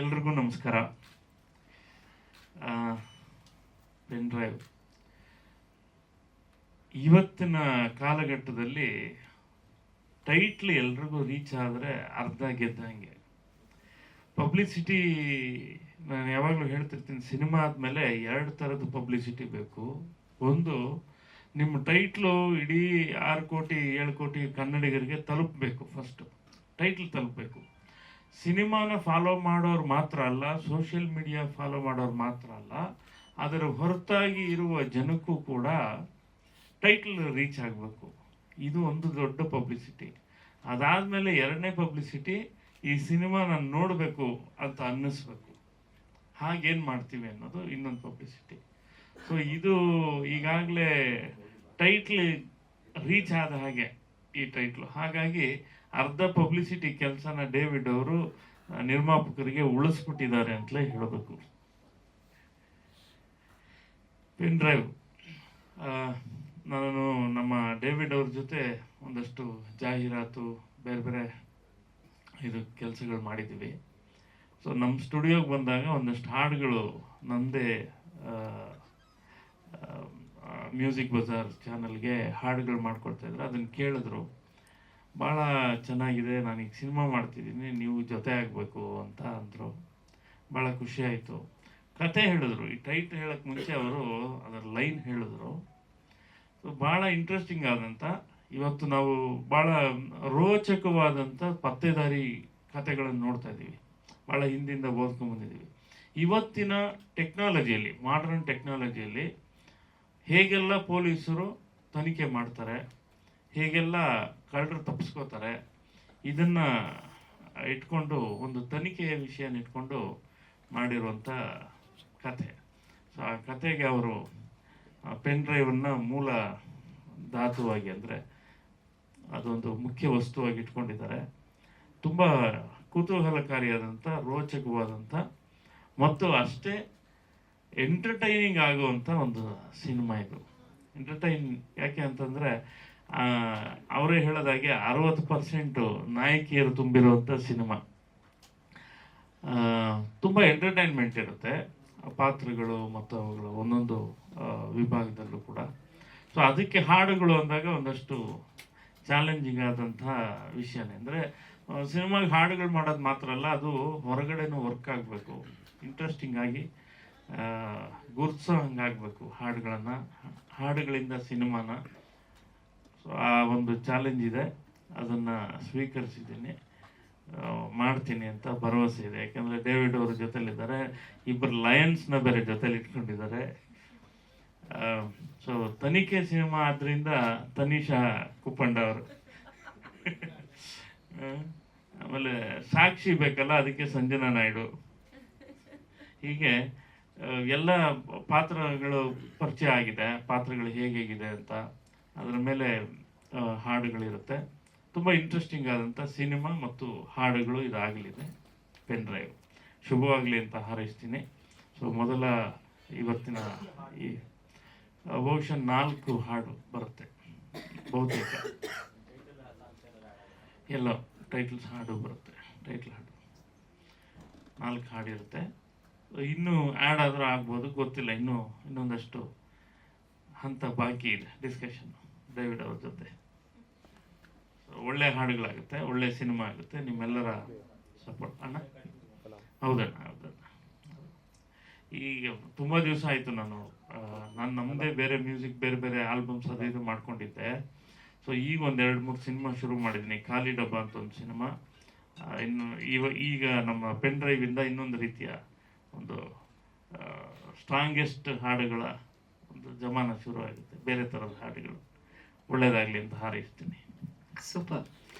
ಎಲ್ರಿಗೂ ನಮಸ್ಕಾರ. Pen drive ಇವತ್ತಿನ ಕಾಲಘಟ್ಟದಲ್ಲಿ ಟೈಟ್ಲ್ ಎಲ್ರಿಗೂ ರೀಚ್ ಆದರೆ ಅರ್ಧ ಗೆದ್ದಂಗೆ ಪಬ್ಲಿಸಿಟಿ ನಾನು ಯಾವಾಗಲೂ ಹೇಳ್ತಿರ್ತೀನಿ ಸಿನಿಮಾ ಆದಮೇಲೆ ಎರಡು ಥರದ ಪಬ್ಲಿಸಿಟಿ ಬೇಕು. ಒಂದು ನಿಮ್ಮ ಟೈಟ್ಲು ಇಡೀ ಆರು ಕೋಟಿ, ಏಳು ಕೋಟಿ ಕನ್ನಡಿಗರಿಗೆ ತಲುಪಬೇಕು ಫಸ್ಟು ಟೈಟ್ಲ್ ತಲುಪಬೇಕು. ಸಿನಿಮಾನ ಫಾಲೋ ಮಾಡೋರು ಮಾತ್ರ ಅಲ್ಲ ಸೋಷಿಯಲ್ ಮೀಡಿಯಾ ಫಾಲೋ ಮಾಡೋರು ಮಾತ್ರ ಅಲ್ಲ, ಅದರ ಹೊರತಾಗಿ ಇರುವ ಜನಕ್ಕೂ ಕೂಡ ಟೈಟಲ್ ರೀಚ್ ಆಗಬೇಕು. ಇದು ಒಂದು ದೊಡ್ಡ ಪಬ್ಲಿಸಿಟಿ ಅದಾದಮೇಲೆ ಎರಡನೇ ಪಬ್ಲಿಸಿಟಿ ಈ ಸಿನಿಮಾ ನಾನು ನೋಡಬೇಕು ಅಂತ ಅನ್ನಿಸ್ಬೇಕು. ಹಾಗೇನು ಮಾಡ್ತೀವಿ ಅನ್ನೋದು ಇನ್ನೊಂದು ಪಬ್ಲಿಸಿಟಿ ಸೊ ಇದು ಈಗಾಗಲೇ ಟೈಟ್ಲ್ ರೀಚ್ ಆದ ಹಾಗೆ ಈ ಟೈಟ್ಲು ಹಾಗಾಗಿ ಅರ್ಧ ಪಬ್ಲಿಸಿಟಿ ಕೆಲಸನ ಡೇವಿಡ್ ಅವರು ನಿರ್ಮಾಪಕರಿಗೆ ಉಳಿಸ್ಬಿಟ್ಟಿದ್ದಾರೆ ಅಂತಲೇ ಹೇಳಬೇಕು. ಪೆನ್ ಡ್ರೈವ್ ನಾನು ನಮ್ಮ ಡೇವಿಡ್ ಅವ್ರ ಜೊತೆ ಒಂದಷ್ಟು ಜಾಹೀರಾತು, ಬೇರೆ ಬೇರೆ ಇದು ಕೆಲಸಗಳು ಮಾಡಿದ್ದೀವಿ. ಸೊ ನಮ್ಮ ಸ್ಟುಡಿಯೋಗೆ ಬಂದಾಗ ಒಂದಷ್ಟು ಹಾಡುಗಳು ನಮ್ಮದೇ ಮ್ಯೂಸಿಕ್ ಬಜಾರ್ ಚಾನಲ್ಗೆ ಹಾಡುಗಳು ಮಾಡ್ಕೊಡ್ತಾಯಿದ್ರು ಅದನ್ನು ಕೇಳಿದ್ರು. ಭಾಳ ಚೆನ್ನಾಗಿದೆ, ನಾನೀಗ ಸಿನಿಮಾ ಮಾಡ್ತಿದ್ದೀನಿ, ನೀವು ಜೊತೆ ಆಗಬೇಕು ಅಂತ ಅಂದರು. ಭಾಳ ಖುಷಿ ಆಯಿತು. ಕತೆ ಹೇಳಿದ್ರು. ಈ ಟೈಟ್ ಹೇಳಕ್ಕೆ ಮುಂಚೆ ಅವರು ಅದರ ಲೈನ್ ಹೇಳಿದ್ರು. ಸೊ ಭಾಳ ಇಂಟ್ರೆಸ್ಟಿಂಗ್ ಆದಂಥ ಇವತ್ತು ನಾವು ಭಾಳ ರೋಚಕವಾದಂಥ ಪತ್ತೆದಾರಿ ಕತೆಗಳನ್ನು ನೋಡ್ತಾ ಇದ್ದೀವಿ. ಭಾಳ ಹಿಂದಿಂದ ಓದ್ಕೊಂಡ್ಬಂದಿದ್ದೀವಿ ಇವತ್ತಿನ ಟೆಕ್ನಾಲಜಿಯಲ್ಲಿ ಮಾಡ್ರನ್ ಟೆಕ್ನಾಲಜಿಯಲ್ಲಿ ಹೇಗೆಲ್ಲ ಪೊಲೀಸರು ತನಿಖೆ ಮಾಡ್ತಾರೆ ಹೇಗೆಲ್ಲ ಕಳ್ಳರು ತಪ್ಪಿಸ್ಕೋತಾರೆ. ಇದನ್ನು ಇಟ್ಕೊಂಡು ಒಂದು ತನಿಖೆಯ ವಿಷಯನ ಇಟ್ಕೊಂಡು ಮಾಡಿರುವಂಥ ಕಥೆ. ಸೊ ಆ ಕತೆಗೆ ಅವರು ಪೆನ್ ಡ್ರೈವನ್ನು ಮೂಲ ಧಾತುವಾಗಿ ಅಂದರೆ ಅದೊಂದು ಮುಖ್ಯ ವಸ್ತುವಾಗಿ ಇಟ್ಕೊಂಡಿದ್ದಾರೆ. ತುಂಬ ಕುತೂಹಲಕಾರಿಯಾದಂಥ ರೋಚಕವಾದಂಥ ಮತ್ತು ಅಷ್ಟೇ ಎಂಟರ್ಟೈನಿಂಗ್ ಆಗುವಂಥ ಒಂದು ಸಿನಿಮಾ ಇದು. ಎಂಟರ್ಟೈನ್ ಯಾಕೆ ಅಂತಂದರೆ ಅವರೇ ಹೇಳೋದಾಗೆ ಅರವತ್ತು ಪರ್ಸೆಂಟು ನಾಯಕಿಯರು ತುಂಬಿರುವಂಥ ಸಿನಿಮಾ. ತುಂಬ ಎಂಟರ್ಟೈನ್ಮೆಂಟ್ ಇರುತ್ತೆ. ಪಾತ್ರಗಳು ಮತ್ತು ಅವುಗಳು ಒಂದೊಂದು ವಿಭಾಗದಲ್ಲೂ ಕೂಡ. ಸೊ ಅದಕ್ಕೆ ಹಾಡುಗಳು ಅಂದಾಗ ಒಂದಷ್ಟು ಚಾಲೆಂಜಿಂಗ್ ಆದಂತಹ ವಿಷಯನೇ. ಅಂದರೆ ಸಿನಿಮಾಗೆ ಹಾಡುಗಳು ಮಾಡೋದು ಮಾತ್ರ ಅಲ್ಲ, ಅದು ಹೊರಗಡೆನೂ ವರ್ಕ್ ಆಗಬೇಕು. ಇಂಟ್ರೆಸ್ಟಿಂಗ್ ಆಗಿ ಗುರ್ಸೋ ಹಂಗಾಗಬೇಕು ಹಾಡುಗಳನ್ನು. ಹಾಡುಗಳಿಂದ ಸಿನಿಮಾನ. ಆ ಒಂದು ಚಾಲೆಂಜ್ ಇದೆ. ಅದನ್ನು ಸ್ವೀಕರಿಸಿದ್ದೀನಿ. ಮಾಡ್ತೀನಿ ಅಂತ ಭರವಸೆ ಇದೆ. ಯಾಕಂದರೆ ಡೇವಿಡ್ ಅವ್ರ ಜೊತೆಲಿದ್ದಾರೆ. ಇಬ್ಬರು ಲಯನ್ಸ್ನ ಬೇರೆ ಜೊತೆಲಿ ಇಟ್ಕೊಂಡಿದ್ದಾರೆ ಸೊ ತನಿಖೆ ಸಿನಿಮಾ ಆದ್ರಿಂದ ತನಿಷಾ ಕುಪ್ಪಂಡ ಅವರು. ಆಮೇಲೆ ಸಾಕ್ಷಿ ಬೇಕಲ್ಲ, ಅದಕ್ಕೆ ಸಂಜನಾ ನಾಯ್ಡು. ಹೀಗೆ ಎಲ್ಲ ಪಾತ್ರಗಳು ಪರಿಚಯ ಆಗಿದೆ. ಪಾತ್ರಗಳು ಹೇಗೇಗಿದೆ ಅಂತ. ಅದರ ಮೇಲೆ ಹಾಡುಗಳಿರುತ್ತೆ. ತುಂಬ ಇಂಟ್ರೆಸ್ಟಿಂಗ್ ಆದಂಥ ಸಿನಿಮಾ ಮತ್ತು ಹಾಡುಗಳು ಇದಾಗಲಿದೆ. Pen drive. ಶುಭವಾಗಲಿ ಅಂತ ಹಾರೈಸ್ತೀನಿ. ಸೊ ಮೊದಲ ಇವತ್ತಿನ ಈ ಬಹುಶಃ ನಾಲ್ಕು ಹಾಡು ಬರುತ್ತೆ. ಬಹುತೇಕ. ಎಲ್ಲ ಟೈಟಲ್ಸ್ ಹಾಡು ಬರುತ್ತೆ. ಟೈಟಲ್ ಹಾಡು. ನಾಲ್ಕು ಹಾಡಿರುತ್ತೆ ಇನ್ನೂ ಆ್ಯಡ್ ಆದರೂ ಆಗ್ಬೋದು, ಗೊತ್ತಿಲ್ಲ. ಇನ್ನೂ, ಇನ್ನೊಂದಷ್ಟು ಹಂತ ಬಾಕಿ ಇದೆ. ಡಿಸ್ಕಷನ್ ಡೇವಿಡ್ ಅವ್ರ ಜೊತೆ. ಒಳ್ಳೆ ಹಾಡುಗಳಾಗುತ್ತೆ, ಒಳ್ಳೆ ಸಿನಿಮಾ ಆಗುತ್ತೆ, ನಿಮ್ಮೆಲ್ಲರ ಸಪೋರ್ಟ್ ಅಣ್ಣ? ಹೌದಣ್ಣ ಹೌದಣ್ಣ. ಈಗ ತುಂಬ ದಿವಸ ಆಯಿತು ನಾನು ನಾನು ನಮ್ಮದೇ ಬೇರೆ ಮ್ಯೂಸಿಕ್ ಬೇರೆ ಬೇರೆ ಆಲ್ಬಮ್ಸ್ ಅದು ಇದು ಮಾಡ್ಕೊಂಡಿದ್ದೆ. ಸೊ ಈಗ ಒಂದು ಎರಡು ಮೂರು ಸಿನಿಮಾ ಶುರು ಮಾಡಿದ್ದೀನಿ ಖಾಲಿ ಡಬ್ಬ ಅಂತ ಒಂದು ಸಿನಿಮಾ. ಇನ್ನು ಇವ, ಈಗ ನಮ್ಮ ಪೆನ್ ಡ್ರೈವಿಂದ ಇನ್ನೊಂದು ರೀತಿಯ ಒಂದು ಸ್ಟ್ರಾಂಗೆಸ್ಟ್ ಹಾಡುಗಳ ಒಂದು ಜಮಾನ ಶುರು ಆಗುತ್ತೆ ಬೇರೆ ಥರದ ಹಾಡುಗಳು. ಒಳ್ಳೆಯದಾಗಲಿ ಅಂತ ಹಾರೈಸ್ತೀನಿ. ಸೂಪರ್